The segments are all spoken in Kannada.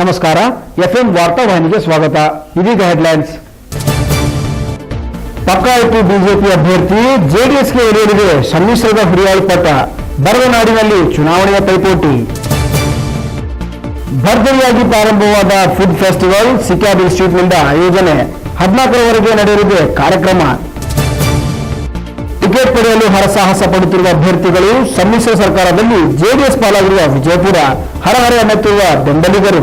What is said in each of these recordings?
ನಮಸ್ಕಾರ, ಎಫ್ಎಂ ವಾರ್ತಾವಾಹಿನಿಗೆ ಸ್ವಾಗತ. ಇದೀಗ ಹೆಡ್ಲೈನ್ಸ್. ಪಕ್ಕಾಯಿತು ಬಿಜೆಪಿ ಅಭ್ಯರ್ಥಿ ಜೆಡಿಎಸ್ಗೆ ಎರೆಯಲಿದೆ ಸಮ್ಮಿಶ್ರದ ಹುರಿಯಾಳ್ಪಟ್ಟ ಬರದ ನಾಡಿನಲ್ಲಿ ಚುನಾವಣೆಯ ಪೈಪೋಟಿ. ಭರ್ಜರಿಯಾಗಿ ಪ್ರಾರಂಭವಾದ ಫುಡ್ ಫೆಸ್ಟಿವಲ್ ಸಿಕ್ಯಾಬ್ ಇನ್ಸ್ಟಿಟ್ಯೂಟ್ನಿಂದ ಆಯೋಜನೆ. ಹದಿನಾಲ್ಕರವರೆಗೆ ನಡೆಯಲಿದೆ ಕಾರ್ಯಕ್ರಮ. ಟಿಕೆಟ್ ಪಡೆಯಲು ಹರಸಾಹಸ ಪಡುತ್ತಿರುವ ಅಭ್ಯರ್ಥಿಗಳು ಸಮ್ಮಿಶ್ರ ಸರ್ಕಾರದಲ್ಲಿ ಜೆಡಿಎಸ್ ಪಾಲಾಗಿರುವ ವಿಜಯಪುರ. ಹರಹರ ಎನ್ನುತ್ತಿರುವ ಬೆಂಬಲಿಗರು.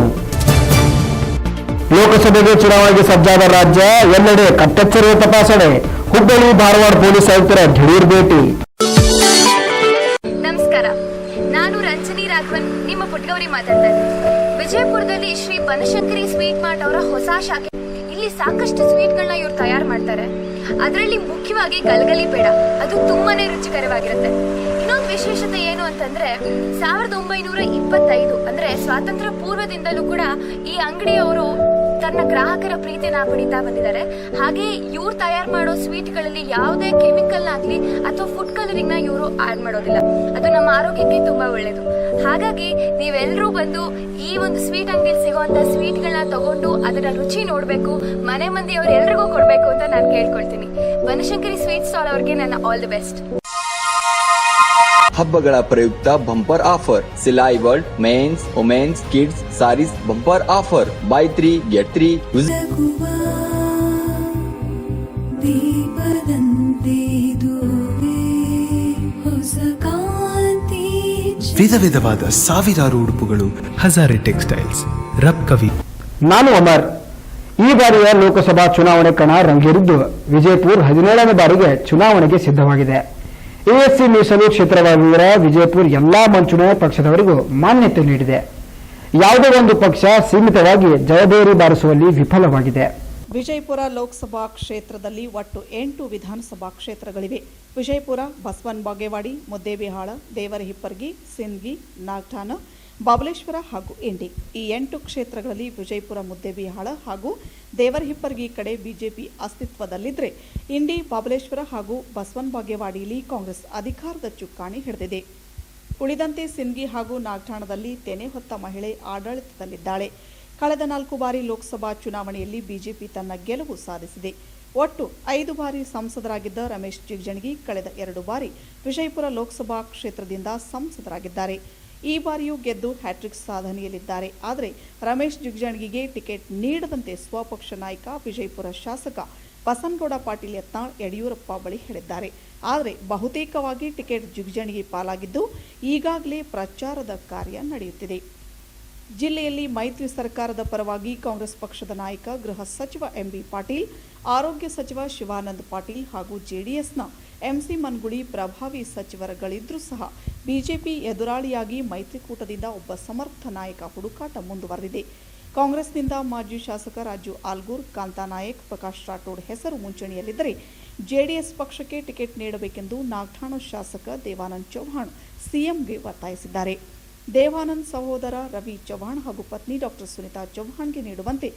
ಲೋಕಸಭೆಗೆ ಚುನಾವಣೆಗೆ ಸಜ್ಜಾದ ರಾಜ್ಯ ಎಲ್ಲೆಡೆ ಕಟ್ಟೆಚ್ಚರದ ತಪಾಸಣೆ. ಹುಬ್ಬಳ್ಳಿ, ಧಾರವಾಡ ಪೊಲೀಸ್ ಆಯುಕ್ತರ ದಿಢೀರ್ ಭೇಟಿ. ನಮಸ್ಕಾರ. ನಾನು ರಂಜನಿ ರಾಘವನ್, ನಿಮ್ಮ ಪುಟ್ಗೌರಿ ಮಾತಾಡ್ತೇನೆ ವಿಜಯಪುರದಲ್ಲಿ ಶ್ರೀ ಬನಶಂಕರಿ ಸ್ವೀಟ್ ಮಾರ್ಟ್ ಅವರ ಹೊಸ ಶಾಖೆ. ಇಲ್ಲಿ ಸಾಕಷ್ಟು ಸ್ವೀಟ್ಗಳನ್ನ ಇವರು ತಯಾರು ಮಾಡ್ತಾರೆ. ಅದರಲ್ಲಿ ಮುಖ್ಯವಾಗಿ ಗಲಗಲಿ ಬೇಡ ಅದು ತುಂಬಾನೇ ರುಚಿಕರವಾಗಿರುತ್ತೆ. ಇನ್ನೊಂದು ವಿಶೇಷತೆ ಏನು ಅಂತಂದ್ರೆ, ಸಾವಿರದ ಒಂಬೈನೂರ ಇಪ್ಪತ್ತೈದು, ಅಂದ್ರೆ ಸ್ವಾತಂತ್ರ್ಯ ಪೂರ್ವದಿಂದಲೂ ಕೂಡ ಈ ಅಂಗಡಿಯವರು ತನ್ನ ಗ್ರಾಹಕರ ಪ್ರೀತಿನ ಪಡಿತಾ ಬಂದಿದ್ದಾರೆ. ಹಾಗೆ ಇವ್ರು ತಯಾರು ಮಾಡೋ ಸ್ವೀಟ್ಗಳಲ್ಲಿ ಯಾವುದೇ ಕೆಮಿಕಲ್ ಆಗ್ಲಿ ಅಥವಾ ಫುಡ್ ಕಲರಿಂಗ್ನ ಇವರು ಆಡ್ ಮಾಡೋದಿಲ್ಲ. ಅದು ನಮ್ಮ ಆರೋಗ್ಯಕ್ಕೆ ತುಂಬಾ ಒಳ್ಳೇದು. ಹಾಗಾಗಿ ನೀವೆಲ್ಲರೂ ಬಂದು ಈ ಒಂದು ಸ್ವೀಟ್ ಅಂಗಡಿಯಲ್ಲಿ ಸಿಗುವಂತ ಸ್ವೀಟ್ಗಳನ್ನ ತಗೊಂಡು ಅದರ ರುಚಿ ನೋಡ್ಬೇಕು, ಮನೆ ಮಂದಿ ಎಲ್ರಿಗೂ ಕೊಡ್ಬೇಕು ಅಂತ ನಾನು ಕೇಳ್ಕೊಳ್ತೀನಿ. ಬನಶಂಕರಿ ಸ್ವೀಟ್ ಸ್ಟಾಲ್ ಅವ್ರಿಗೆ ನನ್ನ ಆಲ್ ದಿ ಬೆಸ್ಟ್. ಹಬ್ಬಗಳ ಪ್ರಯುಕ್ತ bumper offer. Silai world men's women's kids sarees bumper offer. Buy three get three ವಿಧ ವಿಧವಾದ ಸಾವಿರಾರು ಉಡುಪುಗಳು ಹಜಾರೆ ಟೆಕ್ಸ್ಟೈಲ್ಸ್ ರಬ್ ಕವಿ ನಾನು ಅಮರ್. ಈ ಬಾರಿಯ ಲೋಕಸಭಾ ಚುನಾವಣೆ ಕಣ ರಂಗೇರಿದ್ದು ವಿಜಯಪುರ ಹದಿನೇಳನೇ ಬಾರಿಗೆ ಚುನಾವಣೆಗೆ ಸಿದ್ಧವಾಗಿದೆ. ಎಎಸ್ಸಿ ಮೀಸಲು ಕ್ಷೇತ್ರವಾಗಿರುವ ವಿಜಯಪುರ ಎಲ್ಲಾ ಮಂಚೂಣಿ ಪಕ್ಷದವರಿಗೂ ಮಾನ್ಯತೆ ನೀಡಿದೆ. ಯಾವುದೇ ಒಂದು ಪಕ್ಷ ಸೀಮಿತವಾಗಿ ಜಯಬೇರಿ ಬಾರಿಸುವಲ್ಲಿ ವಿಫಲವಾಗಿದೆ. ವಿಜಯಪುರ ಲೋಕಸಭಾ ಕ್ಷೇತ್ರದಲ್ಲಿ ಒಟ್ಟು ಎಂಟು ವಿಧಾನಸಭಾ ಕ್ಷೇತ್ರಗಳಿವೆ. ವಿಜಯಪುರ ಬಸವನ್ ಬಾಗೇವಾಡಿ ಮುದ್ದೇಬಿಹಾಳ ದೇವರಹಿಪ್ಪರ್ಗಿ, ಸಿಂದ್ಗಿ ನಾಗ್ಠಾಣ ಬಾಬಲೇಶ್ವರ ಹಾಗೂ ಇಂಡಿ ಈ ಎಂಟು ಕ್ಷೇತ್ರಗಳಲ್ಲಿ ವಿಜಯಪುರ ಮುದ್ದೇಬಿಹಾಳ ಹಾಗೂ ದೇವರಹಿಪ್ಪರ್ಗಿ ಕಡೆ ಬಿಜೆಪಿ ಅಸ್ತಿತ್ವದಲ್ಲಿದ್ದರೆ ಇಂಡಿ ಬಾಬಲೇಶ್ವರ ಹಾಗೂ ಬಸವನ್ ಬಾಗೇವಾಡಿಯಲ್ಲಿ ಕಾಂಗ್ರೆಸ್ ಅಧಿಕಾರದ ಚುಕ್ಕಾಣಿ ಹಿಡಿದಿದೆ. ಉಳಿದಂತೆ ಸಿಂಗಿ ಹಾಗೂ ನಾಗಠಾಣದಲ್ಲಿ ತೆನೆ ಹೊತ್ತ ಮಹಿಳೆ ಆಡಳಿತದಲ್ಲಿದ್ದಾಳೆ. ಕಳೆದ ನಾಲ್ಕು ಬಾರಿ ಲೋಕಸಭಾ ಚುನಾವಣೆಯಲ್ಲಿ ಬಿಜೆಪಿ ತನ್ನ ಗೆಲುವು ಸಾಧಿಸಿದೆ. ಒಟ್ಟು ಐದು ಬಾರಿ ಸಂಸದರಾಗಿದ್ದ ರಮೇಶ್ ಜಿಗಜಿಣಗಿ ಕಳೆದ ಎರಡು ಬಾರಿ ವಿಜಯಪುರ ಲೋಕಸಭಾ ಕ್ಷೇತ್ರದಿಂದ ಸಂಸದರಾಗಿದ್ದಾರೆ. ಈ ಬಾರಿಯೂ ಗೆದ್ದು ಹ್ಯಾಟ್ರಿಕ್ ಸಾಧನೆಯಲ್ಲಿದ್ದಾರೆ. ಆದರೆ ರಮೇಶ್ ಜಿಗಜಿಣಗಿಗೆ ಟಿಕೆಟ್ ನೀಡದಂತೆ ಸ್ವಪಕ್ಷ ನಾಯಕ, ವಿಜಯಪುರ ಶಾಸಕ ಬಸನಗೌಡ ಪಾಟೀಲ್ ಯತ್ನಾಳ್ ಯಡಿಯೂರಪ್ಪ ಬಳಿ ಹೇಳಿದ್ದಾರೆ. ಆದರೆ ಬಹುತೇಕವಾಗಿ ಟಿಕೆಟ್ ಜುಗ್ಜಣಿಗೆ ಪಾಲಾಗಿದ್ದು ಈಗಾಗಲೇ ಪ್ರಚಾರದ ಕಾರ್ಯ ನಡೆಯುತ್ತಿದೆ. ಜಿಲ್ಲೆಯಲ್ಲಿ ಮೈತ್ರಿ ಸರ್ಕಾರದ ಪರವಾಗಿ ಕಾಂಗ್ರೆಸ್ ಪಕ್ಷದ ನಾಯಕ ಗೃಹ ಸಚಿವ ಎಂಬಿ ಪಾಟೀಲ್, ಆರೋಗ್ಯ ಸಚಿವ ಶಿವಾನಂದ ಪಾಟೀಲ್ ಹಾಗೂ ಜೆಡಿಎಸ್ನ ಎಂಸಿ ಮನ್ಗುಳಿ ಪ್ರಭಾವಿ ಸಚಿವರುಗಳಿದ್ರೂ ಸಹ ಬಿಜೆಪಿ ಎದುರಾಳಿಯಾಗಿ ಮೈತ್ರಿಕೂಟದಿಂದ ಒಬ್ಬ ಸಮರ್ಥ ನಾಯಕ ಹುಡುಕಾಟ ಮುಂದುವರೆದಿದೆ. ಕಾಂಗ್ರೆಸ್ನಿಂದ ಮಾಜಿ ಶಾಸಕ ರಾಜು ಆಲ್ಗೂರ್, ಕಾಂತಾ ನಾಯಕ್, ಪ್ರಕಾಶ್ ರಾಠೋಡ್ ಹೆಸರು ಮುಂಚೂಣಿಯಲ್ಲಿದ್ದರೆ ಜೆಡಿಎಸ್ ಪಕ್ಷಕ್ಕೆ ಟಿಕೆಟ್ ನೀಡಬೇಕೆಂದು ನಾಗಠಾಣ ಶಾಸಕ ದೇವಾನಂದ್ ಚೌಹಾಣ್ ಸಿಎಂಗೆ ಒತ್ತಾಯಿಸಿದ್ದಾರೆ. ದೇವಾನಂದ್ ಸಹೋದರ ರವಿ ಚೌಹಾಣ್ ಹಾಗೂ ಪತ್ನಿ ಡಾಕ್ಟರ್ ಸುನಿತಾ ಚೌಹಾಣ್ಗೆ ನೀಡುವಂತೆ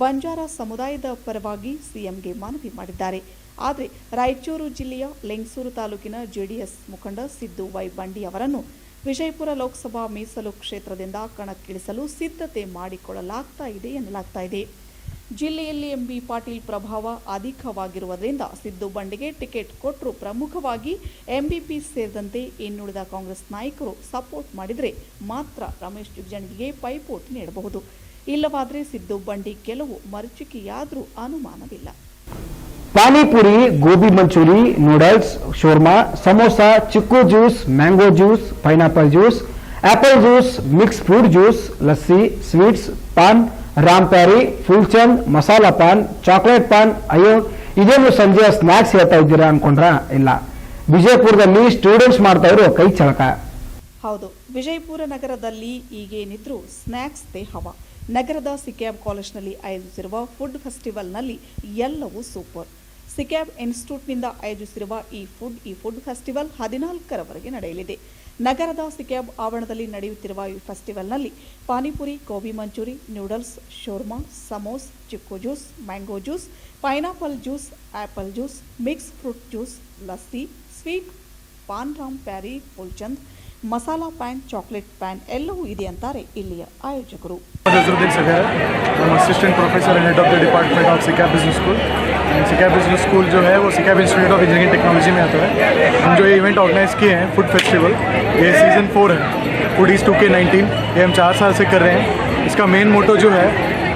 ಬಂಜಾರ ಸಮುದಾಯದ ಪರವಾಗಿ ಸಿಎಂಗೆ ಮನವಿ ಮಾಡಿದ್ದಾರೆ. ಆದರೆ ರಾಯಚೂರು ಜಿಲ್ಲೆಯ ಲೆಂಗಸೂರು ತಾಲೂಕಿನ ಜೆಡಿಎಸ್ ಮುಖಂಡ ಸಿದ್ದು ವೈ ಬಂಡಿ ಅವರನ್ನು ವಿಜಯಪುರ ಲೋಕಸಭಾ ಮೀಸಲು ಕ್ಷೇತ್ರದಿಂದ ಕಣಕ್ಕಿಳಿಸಲು ಸಿದ್ಧತೆ ಮಾಡಿಕೊಳ್ಳಲಾಗ್ತಾ ಇದೆ ಎನ್ನಲಾಗ್ತಾ ಇದೆ. ಜಿಲ್ಲೆಯಲ್ಲಿ ಎಂಬಿ ಪಾಟೀಲ್ ಪ್ರಭಾವ ಅಧಿಕವಾಗಿರುವುದರಿಂದ ಸಿದ್ದು ಬಂಡಿಗೆ ಟಿಕೆಟ್ ಕೊಟ್ಟರು. ಪ್ರಮುಖವಾಗಿ ಎಂಬಿಪಿ ಸೇರಿದಂತೆ ಇನ್ನುಳಿದ ಕಾಂಗ್ರೆಸ್ ನಾಯಕರು ಸಪೋರ್ಟ್ ಮಾಡಿದರೆ ಮಾತ್ರ ರಮೇಶ್ ಜಿಗಜಿಣಗಿಗೆ ಪೈಪೋಟಿ ನೀಡಬಹುದು. ಇಲ್ಲವಾದರೆ ಸಿದ್ದು ಬಂಡಿ ಕೆಲವು ಮರುಚಿಕೆಯಾದರೂ ಅನುಮಾನವಿಲ್ಲ. Panipuri, gobi manchuri, noodles, shawarma, samosa, chikku juice, mango juice, pineapple juice, apple juice, mix fruit juice, lassi, sweets, paan Ram Pyari Phulchand masala paan chocolate paan ಅಯ್ಯೋ, ಇದೇನು ಸಂಜೆಯ ಸ್ನಾಕ್ಸ್ ಹೇಳ್ತಾ ಇದ್ದೀರಾ ಅನ್ಕೊಂಡ್ರ? ಇಲ್ಲ. ವಿಜಯಪುರದಲ್ಲಿ ಸ್ಟೂಡೆಂಟ್ಸ್ ಮಾಡ್ತಾ ಇರೋ ಕೈ ಚಳಕ. ಹೌದು. ವಿಜಯಪುರ ನಗರದಲ್ಲಿ ಈಗೇನಿದ್ರು ಸ್ನಾಕ್ಸ್ ದೇ ಹವ ನಗರದ ಸಿಕ್ಯಾಬ್ ಕಾಲೇಜ್ನಲ್ಲಿ ಆಯೋಜಿಸಿರುವ ಫುಡ್ ಫೆಸ್ಟಿವಲ್ನಲ್ಲಿ ಎಲ್ಲವೂ ಸೂಪರ್ ಸಿಕ್ಯಾಬ್ ಇನ್ಸ್ಟಿಟ್ಯೂಟ್ನಿಂದ ಆಯೋಜಿಸಿರುವ ಈ ಫುಡ್ ಈ ಫುಡ್ ಫೆಸ್ಟಿವಲ್ ಹದಿನಾಲ್ಕರವರೆಗೆ ನಡೆಯಲಿದೆ. ನಗರದ ಸಿಕ್ಯಾಬ್ ಆವರಣದಲ್ಲಿ ನಡೆಯುತ್ತಿರುವ ಈ ಫೆಸ್ಟಿವಲ್ನಲ್ಲಿ panipuri, gobi manchuri, noodles, shawarma, samosa, chikoo juice, mango juice, pineapple juice apple juice, mix fruit juice, lassi, sweet, paan Ram Pyari, Phoolchand, masala paan, chocolate paan ಎಲ್ಲವೂ ಇದೆ ಅಂತಾರೆ ಇಲ್ಲಿಯ ಆಯೋಜಕರು Nazruddin Sagar. Of assistant professor and head business school जो है, वो सिका इंस्टीट्यूट ऑफ़ इंजीनियरिंग टेक्नोलॉजी में आता है। हम जो ये इवेंट ऑर्गेनाइज किए हैं फ़ूड फेस्टिवल ये सीज़न फोर है। Food is two K nineteen ये हम चार साल से कर रहे हैं। इसका मेन मोटो जो है,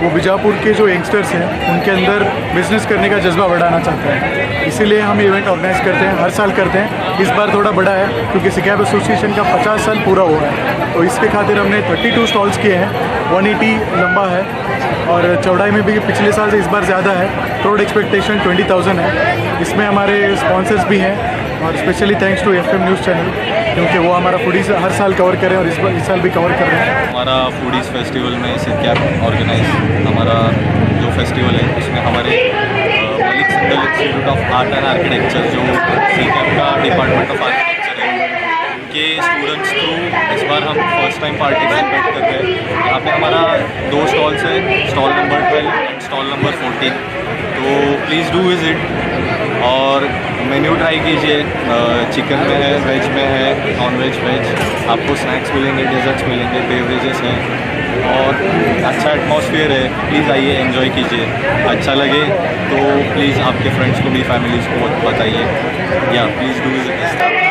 वो बीजापुर के जो यंगस्टर्स हैं, उनके अंदर बिज़नेस करने का जज्बा बढ़ाना चाहते हैं। इसीलिए हम इवेंट ऑर्गेनाइज करते हैं, हर साल करते हैं। इस बार थोड़ा बड़ा है क्योंकि सिकैब एसोसिएशन का 50 साल पूरा हुआ है। तो इसके खातिर हमने 32 स्टॉल्स किए हैं 180 लंबा है और चौड़ाई में भी पिछले साल से इस बार ज़्यादा है। रोड एक्सपेक्टेशन 20,000 है। इसमें हमारे स्पॉन्सर्स भी हैं और specially thanks to FM news channel क्योंकि वो हमारा फूडीज हर साल कवर करें और इस बार इस साल भी कवर कर रहे हैं। हमारा फूडीज़ फेस्टिवल में सिकैब ऑर्गेनाइज हमारा जो फेस्टिवल है उसमें हमारे single institute of art and architecture जो सी कैप का डिपार्टमेंट ऑफ़ आर्किटेक्चर है उनके स्टूडेंट्स को इस बार हम फ़र्स्ट टाइम पार्टिसिपेट हमारा दो स्टॉल्स है stall number twelve and stall number fourteen तो प्लीज़ डू विज़िट और मेन्यू ट्राई कीजिए चिकन में है वेज में है नॉन वेज वेज आपको स्नैक्स मिलेंगे डेजर्ट्स मिलेंगे बेवरेजेस हैं और अच्छा एटमॉस्फेयर है प्लीज़ आइए एंजॉय कीजिए। अच्छा लगे तो प्लीज़ आपके फ्रेंड्स को भी फैमिलीज़ को बताइए। या please do visit special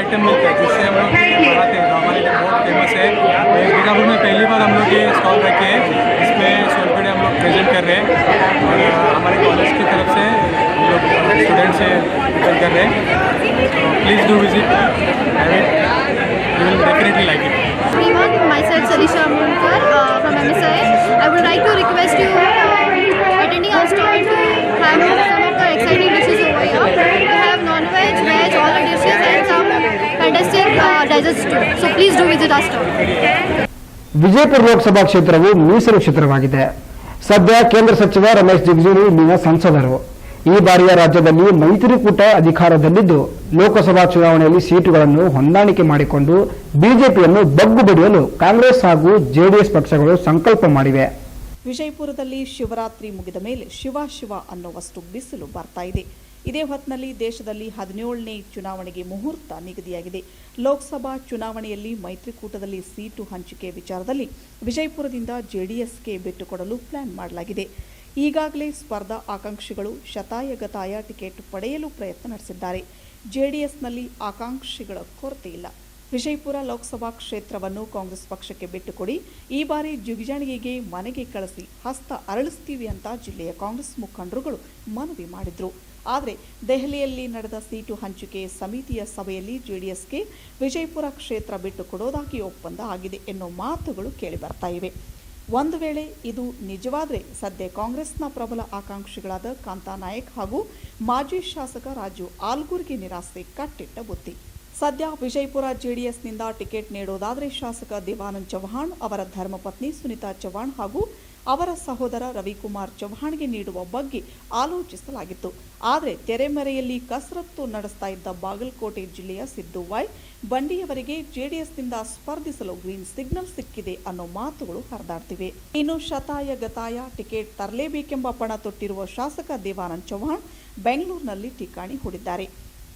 item मिलता है जिससे हम लोग बनाते हैं जो हमारे लिए बहुत फ़ेमस है। ये बीजापुर में पहली बार हम लोग ये स्टॉल रखे हैं इसमें सोलपेड़े हम लोग प्रेजेंट कर रहे हैं और हमारे कॉलेज की तरफ़ से हम लोग स्टूडेंट से प्रेजेंट कर रहे हैं। Please do visit you will definitely like it do visit our stall. Vijayapura Lok Sabha ಕ್ಷೇತ್ರವು ಮೀಸಲು ಕ್ಷೇತ್ರವಾಗಿದೆ. ಸದ್ಯ ಕೇಂದ್ರ ಸಚಿವ ರಮೇಶ್ ಜಿಗಜಿಣಿ ಇಲ್ಲಿನ ಸಂಸದರು. ಈ ಬಾರಿಯ ರಾಜ್ಯದಲ್ಲಿ ಮೈತ್ರಿಕೂಟ ಅಧಿಕಾರದಲ್ಲಿದ್ದು ಲೋಕಸಭಾ ಚುನಾವಣೆಯಲ್ಲಿ ಸೀಟುಗಳನ್ನು ಹೊಂದಾಣಿಕೆ ಮಾಡಿಕೊಂಡು ಬಿಜೆಪಿಯನ್ನು ಬಗ್ಗು ಬಡಿಯಲು ಕಾಂಗ್ರೆಸ್ ಹಾಗೂ ಜೆಡಿಎಸ್ ಪಕ್ಷಗಳು ಸಂಕಲ್ಪ ಮಾಡಿವೆ. ವಿಜಯಪುರದಲ್ಲಿ ಶಿವರಾತ್ರಿ ಮುಗಿದ ಮೇಲೆ ಶಿವ ಶಿವ ಅನ್ನುವಷ್ಟು ಬಿಸಿಲು ಬರ್ತಾ ಇದೆ. ಇದೇ ಹೊತ್ತಿನಲ್ಲಿ ದೇಶದಲ್ಲಿ ಹದಿನೇಳನೇ ಚುನಾವಣೆಗೆ ಮುಹೂರ್ತ ನಿಗದಿಯಾಗಿದೆ. ಲೋಕಸಭಾ ಚುನಾವಣೆಯಲ್ಲಿ ಮೈತ್ರಿಕೂಟದಲ್ಲಿ ಸೀಟು ಹಂಚಿಕೆ ವಿಚಾರದಲ್ಲಿ ವಿಜಯಪುರದಿಂದ ಜೆಡಿಎಸ್ಗೆ ಬಿಟ್ಟುಕೊಡಲು ಪ್ಲಾನ್ ಮಾಡಲಾಗಿದೆ. ಈಗಾಗಲೇ ಸ್ಪರ್ಧಾ ಆಕಾಂಕ್ಷಿಗಳು ಶತಾಯಗತಾಯ ಟಿಕೆಟ್ ಪಡೆಯಲು ಪ್ರಯತ್ನ ನಡೆಸಿದ್ದಾರೆ. ಜೆಡಿಎಸ್ನಲ್ಲಿ ಆಕಾಂಕ್ಷಿಗಳ ಕೊರತೆ ಇಲ್ಲ. ವಿಜಯಪುರ ಲೋಕಸಭಾ ಕ್ಷೇತ್ರವನ್ನು ಕಾಂಗ್ರೆಸ್ ಪಕ್ಷಕ್ಕೆ ಬಿಟ್ಟುಕೊಡಿ, ಈ ಬಾರಿ ಜಿಗಜಾಣಿಗೆಗೆ ಮನೆಗೆ ಕಳಿಸಿ ಹಸ್ತ ಅರಳಿಸ್ತೀವಿ ಅಂತ ಜಿಲ್ಲೆಯ ಕಾಂಗ್ರೆಸ್ ಮುಖಂಡರುಗಳು ಮನವಿ ಮಾಡಿದ್ರು. ಆದರೆ ದೆಹಲಿಯಲ್ಲಿ ನಡೆದ ಸೀಟು ಹಂಚಿಕೆ ಸಮಿತಿಯ ಸಭೆಯಲ್ಲಿ ಜೆಡಿಎಸ್ಗೆ ವಿಜಯಪುರ ಕ್ಷೇತ್ರ ಬಿಟ್ಟುಕೊಡೋದಾಗಿ ಒಪ್ಪಂದ ಆಗಿದೆ ಎನ್ನುವ ಮಾತುಗಳು ಕೇಳಿಬರ್ತಾ ಇವೆ. ಒಂದು ವೇಳೆ ಇದು ನಿಜವಾದರೆ ಸದ್ಯ ಕಾಂಗ್ರೆಸ್ನ ಪ್ರಬಲ ಆಕಾಂಕ್ಷಿಗಳಾದ ಕಾಂತಾ ನಾಯಕ್ ಹಾಗೂ ಮಾಜಿ ಶಾಸಕ ರಾಜು ಆಲ್ಗೂರ್ಗೆ ನಿರಾಸೆ ಕಟ್ಟಿಟ್ಟ ಬುತ್ತಿ ಸದ್ಯ ವಿಜಯಪುರ ಜೆಡಿಎಸ್ನಿಂದ ಟಿಕೆಟ್ ನೀಡೋದಾದರೆ ಶಾಸಕ ದೇವಾನಂದ್ ಚೌಹಾಣ್ ಅವರ ಧರ್ಮಪತ್ನಿ ಸುನಿತಾ ಚೌಹಾಣ್ ಹಾಗೂ ಅವರ ಸಹೋದರ ರವಿಕುಮಾರ್ ಚೌಹಾಣ್ಗೆ ನೀಡುವ ಬಗ್ಗೆ ಆಲೋಚಿಸಲಾಗಿತ್ತು. ಆದರೆ ತೆರೆಮರೆಯಲ್ಲಿ ಕಸರತ್ತು ನಡೆಸ್ತಾ ಇದ್ದ ಬಾಗಲಕೋಟೆ ಜಿಲ್ಲೆಯ ಸಿದ್ದು ವೈ, ಬಂಡಿಯವರಿಗೆ ಜೆಡಿಎಸ್ನಿಂದ ಸ್ಪರ್ಧಿಸಲು ಗ್ರೀನ್ ಸಿಗ್ನಲ್ ಸಿಕ್ಕಿದೆ ಅನ್ನೋ ಮಾತುಗಳು ಹರಿದಾಡ್ತಿವೆ. ಇನ್ನು ಶತಾಯ ಗತಾಯ ಟಿಕೆಟ್ ತರಲೇಬೇಕೆಂಬ ಪಣ ತೊಟ್ಟಿರುವ ಶಾಸಕ ದೇವಾನಂದ್ ಚೌಹಾಣ್ ಬೆಂಗಳೂರಿನಲ್ಲಿ ಠಿಕಾಣಿ ಹೂಡಿದ್ದಾರೆ.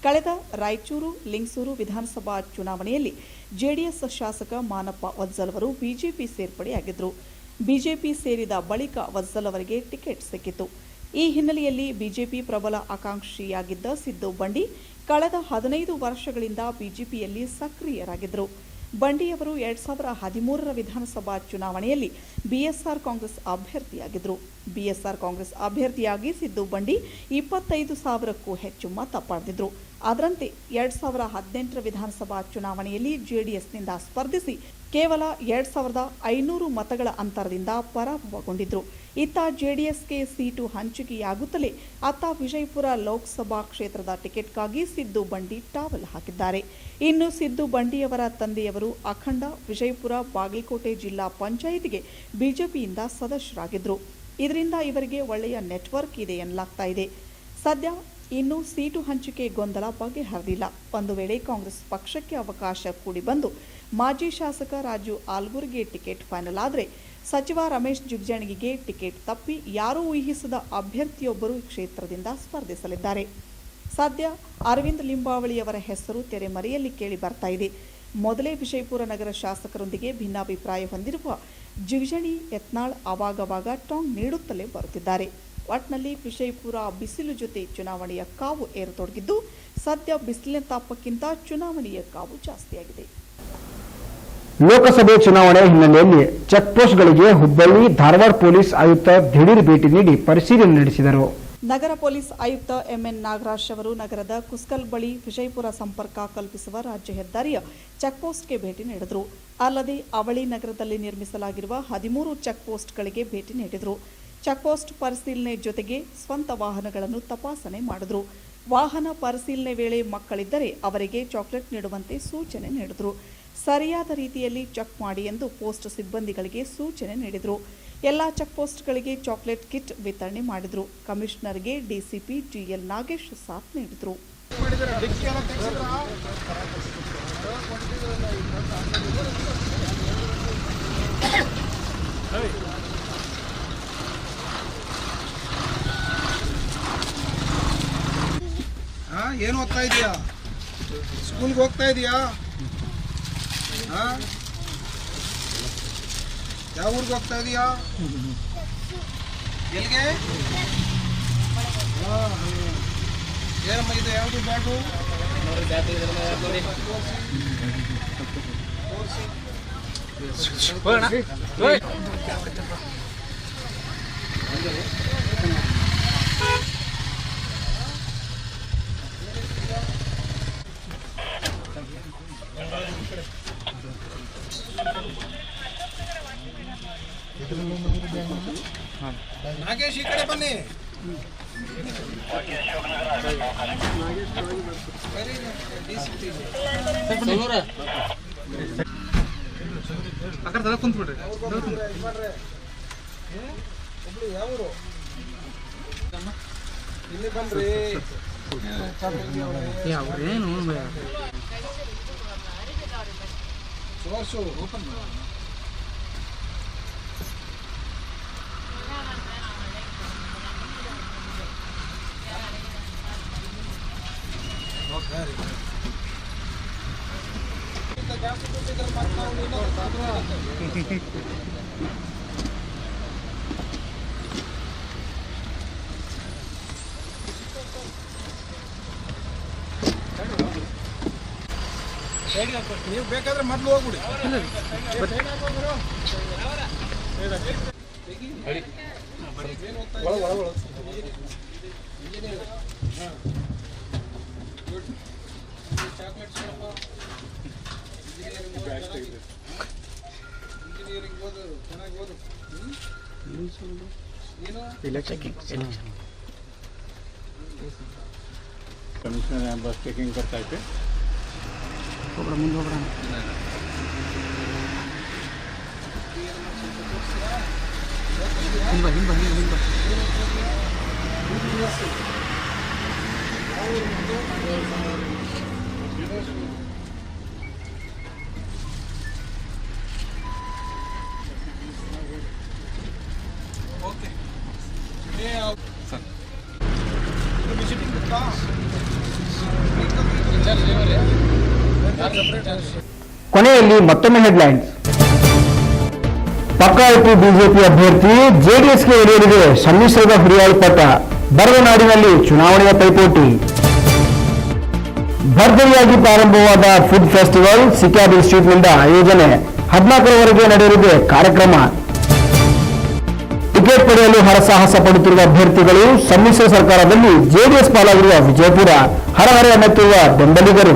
ಕಳೆದ ರಾಯಚೂರು, ಲಿಂಗಸೂರು ವಿಧಾನಸಭಾ ಚುನಾವಣೆಯಲ್ಲಿ ಜೆಡಿಎಸ್ ಶಾಸಕ ಮಾನಪ್ಪ ವಜ್ಜಲ್ ಅವರು ಬಿಜೆಪಿ ಸೇರ್ಪಡೆಯಾಗಿದ್ದರು. ಬಿಜೆಪಿ ಸೇರಿದ ಬಳಿಕ ವತ್ಸಲ್ ಅವರಿಗೆ ಟಿಕೆಟ್ ಸಿಕ್ಕಿತು. ಈ ಹಿನ್ನೆಲೆಯಲ್ಲಿ ಬಿಜೆಪಿ ಪ್ರಬಲ ಆಕಾಂಕ್ಷಿಯಾಗಿದ್ದ ಸಿದ್ದು ಬಂಡಿ ಕಳೆದ ಹದಿನೈದು ವರ್ಷಗಳಿಂದ ಬಿಜೆಪಿಯಲ್ಲಿ ಸಕ್ರಿಯರಾಗಿದ್ದರು. ಬಂಡಿಯವರು ಎರಡ್ ಸಾವಿರ ಹದಿಮೂರರ ವಿಧಾನಸಭಾ ಚುನಾವಣೆಯಲ್ಲಿ ಬಿಎಸ್ಆರ್ ಕಾಂಗ್ರೆಸ್ ಅಭ್ಯರ್ಥಿಯಾಗಿದ್ದರು. ಬಿಎಸ್ಆರ್ ಕಾಂಗ್ರೆಸ್ ಅಭ್ಯರ್ಥಿಯಾಗಿ ಸಿದ್ದು ಬಂಡಿ ಇಪ್ಪತ್ತೈದು ಸಾವಿರಕ್ಕೂ ಹೆಚ್ಚು ಮತ ಪಡೆದಿದ್ರು. ಅದರಂತೆ ಎರಡ್ ಸಾವಿರದ ಹದಿನೆಂಟರ ವಿಧಾನಸಭಾ ಚುನಾವಣೆಯಲ್ಲಿ ಜೆಡಿಎಸ್ನಿಂದ ಸ್ಪರ್ಧಿಸಿ ಕೇವಲ ಎರಡ್ ಸಾವಿರದ ಐನೂರು ಮತಗಳ ಅಂತರದಿಂದ ಪರಾಭವಗೊಂಡಿದ್ರು. ಇತ್ತ ಜೆಡಿಎಸ್ಗೆ ಸೀಟು ಹಂಚಿಕೆಯಾಗುತ್ತಲೇ ಅತ್ತ ವಿಜಯಪುರ ಲೋಕಸಭಾ ಕ್ಷೇತ್ರದ ಟಿಕೆಟ್ಗಾಗಿ ಸಿದ್ದು ಬಂಡಿ ಟಾವಲ್ ಹಾಕಿದ್ದಾರೆ. ಇನ್ನು ಸಿದ್ದು ಬಂಡಿಯವರ ತಂದೆಯವರು ಅಖಂಡ ವಿಜಯಪುರ ಬಾಗಲಕೋಟೆ ಜಿಲ್ಲಾ ಪಂಚಾಯಿತಿಗೆ ಬಿಜೆಪಿಯಿಂದ ಸದಸ್ಯರಾಗಿದ್ದರು ಇದರಿಂದ ಇವರಿಗೆ ಒಳ್ಳೆಯ ನೆಟ್ವರ್ಕ್ ಇದೆ ಎನ್ನಲಾಗ್ತಾ ಇದೆ. ಸದ್ಯ ಇನ್ನು ಸೀಟು ಹಂಚಿಕೆ ಗೊಂದಲ ಬಗೆಹರಿದಿಲ್ಲ. ಒಂದು ವೇಳೆ ಕಾಂಗ್ರೆಸ್ ಪಕ್ಷಕ್ಕೆ ಅವಕಾಶ ಕೂಡಿ ಬಂದು ಮಾಜಿ ಶಾಸಕ ರಾಜು ಆಲ್ಗುರ್ಗೆ ಟಿಕೆಟ್ ಫೈನಲ್ ಆದರೆ ಸಚಿವ ರಮೇಶ್ ಜಿಗಜಿಣಗಿಗೆ ಟಿಕೆಟ್ ತಪ್ಪಿ ಯಾರೂ ಊಹಿಸದ ಅಭ್ಯರ್ಥಿಯೊಬ್ಬರು ಕ್ಷೇತ್ರದಿಂದ ಸ್ಪರ್ಧಿಸಲಿದ್ದಾರೆ. ಸದ್ಯ ಅರವಿಂದ್ ಲಿಂಬಾವಳಿಯವರ ಹೆಸರು ತೆರೆಮರೆಯಲ್ಲಿ ಕೇಳಿ ಬರ್ತಾ ಇದೆ. ಮೊದಲೇ ವಿಜಯಪುರ ನಗರ ಶಾಸಕರೊಂದಿಗೆ ಭಿನ್ನಾಭಿಪ್ರಾಯ ಹೊಂದಿರುವ ಜಿಗಜಣಿ ಯತ್ನಾಳ್ ಅವಾಗವಾಗ ಟಾಂಗ್ ನೀಡುತ್ತಲೇ ಬರುತ್ತಿದ್ದಾರೆ. ಒಟ್ನಲ್ಲಿ ವಿಜಯಪುರ ಬಿಸಿಲು ಜೊತೆ ಚುನಾವಣೆಯ ಕಾವು ಏರತೊಡಗಿದ್ದು ಸದ್ಯ ಬಿಸಿಲಿನ ತಾಪಕ್ಕಿಂತ ಚುನಾವಣೆಯ ಕಾವು ಜಾಸ್ತಿಯಾಗಿದೆ. ಲೋಕಸಭೆ ಚುನಾವಣೆ ಹಿನ್ನೆಲೆಯಲ್ಲಿ ಚೆಕ್ಪೋಸ್ಟ್ಗಳಿಗೆ ಹುಬ್ಬಳ್ಳಿ ಧಾರವಾಡ ಪೊಲೀಸ್ ಆಯುಕ್ತ ದಿಢೀರ್ ಭೇಟಿ ನೀಡಿ ಪರಿಶೀಲನೆ ನಡೆಸಿದರು. ನಗರ ಪೊಲೀಸ್ ಆಯುಕ್ತ ಎಂಎನ್ ನಾಗರಾಜ್ ಅವರು ನಗರದ ಕುಸ್ಕಲ್ ಬಳಿ ವಿಜಯಪುರ ಸಂಪರ್ಕ ಕಲ್ಪಿಸುವ ರಾಜ್ಯ ಹೆದ್ದಾರಿಯ ಚೆಕ್ಪೋಸ್ಟ್ಗೆ ಭೇಟಿ ನೀಡಿದರು. ಅಲ್ಲದೆ ಅವಳಿ ನಗರದಲ್ಲಿ ನಿರ್ಮಿಸಲಾಗಿರುವ ಹದಿಮೂರು ಚೆಕ್ಪೋಸ್ಟ್ಗಳಿಗೆ ಭೇಟಿ ನೀಡಿದರು. ಚೆಕ್ಪೋಸ್ಟ್ ಪರಿಶೀಲನೆ ಜೊತೆಗೆ ಸ್ವಂತ ವಾಹನಗಳನ್ನು ತಪಾಸಣೆ ಮಾಡಿದ್ರು. ವಾಹನ ಪರಿಶೀಲನೆ ವೇಳೆ ಮಕ್ಕಳಿದ್ದರೆ ಅವರಿಗೆ ಚಾಕ್ಲೇಟ್ ನೀಡುವಂತೆ ಸೂಚನೆ ನೀಡಿದರು. ಸರಿಯಾದ ರೀತಿಯಲ್ಲಿ ಚೆಕ್ ಮಾಡಿ ಎಂದು ಪೋಸ್ಟ್ ಸಿಬ್ಬಂದಿಗಳಿಗೆ ಸೂಚನೆ ನೀಡಿದರು. ಎಲ್ಲ ಚೆಕ್ಪೋಸ್ಟ್ಗಳಿಗೆ ಚಾಕ್ಲೇಟ್ ಕಿಟ್ ವಿತರಣೆ ಮಾಡಿದರು. ಕಮಿಷನರ್ಗೆ ಡಿಸಿಪಿ ಜಿಎಲ್ ನಾಗೇಶ್ ಸಾಥ್ ನೀಡಿದರು. ಏನು ಓದ್ತಾ ಇದೀಯಾ? ಸ್ಕೂಲ್ಗೆ ಹೋಗ್ತಾ ಇದೀಯಾ? ಹಾ? ಯಾವ ಊರಿಗೆ ಹೋಗ್ತಾ ಇದೀಯಾ? ಎಲ್ಲಿಗೆ. ಏನಮ್ಮ ಇದು ಯಾವುದು ಬ್ಯಾಗು? ನಾಗೇಶ್ ಒಬ್ಳು ಯಾವ ಊರು ಇಲ್ಲಿ ಬನ್ರಿ ಸೋರ್ಸು ಓಪನ್ ಜಾಸ್ತಿ ದುಡ್ಡಿದ್ರೆ ಮತ್ತೆ ನಾವು ಇನ್ನೊಂದು ನೀವು ಬೇಕಾದ್ರೆ ಮೊದಲು ಹೋಗ್ಬಿಡಿ ಒಳ ಒಳ ಒಳ ಚಾಕ್ಲೇಟ್ಸ್ ಇಂಜಿನಿಯರಿಂಗ್ ಓದು ಚೆನ್ನಾಗಿ ಓದು ಏನು ಕಮಿಷನರ್ ಬಸ್ ಚೆಕಿಂಗ್ ಬರ್ತಾ ಐತೆ ಓಕೆ ಕೊನೆಯಲ್ಲಿ ಮತ್ತೊಮ್ಮೆ ಹೆಡ್ಲೈನ್ಸ್ ಪಕ್ಕಾಯಿತು ಬಿಜೆಪಿ ಅಭ್ಯರ್ಥಿ ಜೆಡಿಎಸ್ಗೆ ಒಡೆಯಲಿದೆ ಸಮ್ಮಿಶ್ರದ ಹುರಿಯಾಳು ಪಟ್ಟ. ಬರದ ನಾಡಿನಲ್ಲಿ ಚುನಾವಣೆಯ ಪೈಪೋಟಿ. ಭರ್ಜರಿಯಾಗಿ ಪ್ರಾರಂಭವಾದ ಫುಡ್ ಫೆಸ್ಟಿವಲ್ ಸಿಕ್ಯಾಬ್ ಇನ್ಸ್ಟಿಟ್ಯೂಟ್ನಿಂದ ಆಯೋಜನೆ. ಹದಿನಾಲ್ಕರವರೆಗೆ ನಡೆಯಲಿದೆ ಕಾರ್ಯಕ್ರಮ. ಟಿಕೆಟ್ ಪಡೆಯಲು ಹರಸಾಹಸ ಪಡುತ್ತಿರುವ ಅಭ್ಯರ್ಥಿಗಳು ಸಮ್ಮಿಶ್ರ ಸರ್ಕಾರದಲ್ಲಿ ಜೆಡಿಎಸ್ ಪಾಲಾಗಿರುವ ವಿಜಯಪುರ, ಹರಹರೆ ಅನ್ನುತ್ತಿರುವ ಬೆಂಬಲಿಗರು.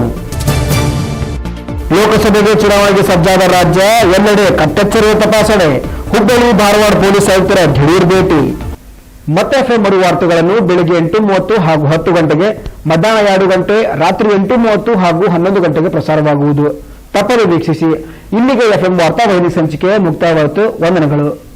ಲೋಕಸಭೆಗೆ ಚುನಾವಣೆಗೆ ಸಜ್ಜಾದ ರಾಜ್ಯ, ಎಲ್ಲೆಡೆ ಕಟ್ಟೆಚ್ಚರಿಯ ತಪಾಸಣೆ. ಹುಬ್ಬಳ್ಳಿ, ಧಾರವಾಡ ಪೊಲೀಸ್ ಆಯುಕ್ತರ ದಿಢೀರ್ ಭೇಟಿ. ಮತ್ತೆ ಎಫ್ಎಂ ಮರು ವಾರ್ತೆಗಳನ್ನು ಬೆಳಗ್ಗೆ ಎಂಟು ಮೂವತ್ತು ಹಾಗೂ ಹತ್ತು ಗಂಟೆಗೆ, ಮಧ್ಯಾಹ್ನ ಎರಡು ಗಂಟೆ, ರಾತ್ರಿ ಎಂಟು ಮೂವತ್ತು ಹಾಗೂ ಹನ್ನೊಂದು ಗಂಟೆಗೆ ಪ್ರಸಾರವಾಗುವುದು. ತಪ್ಪದೆ ವೀಕ್ಷಿಸಿ. ಇಲ್ಲಿಗೆ ಎಫ್ಎಂ ವಾರ್ತಾವಾಹಿನಿ ಸಂಚಿಕೆ ಮುಕ್ತಾಯವಾಯಿತು. ವಂದನೆಗಳು.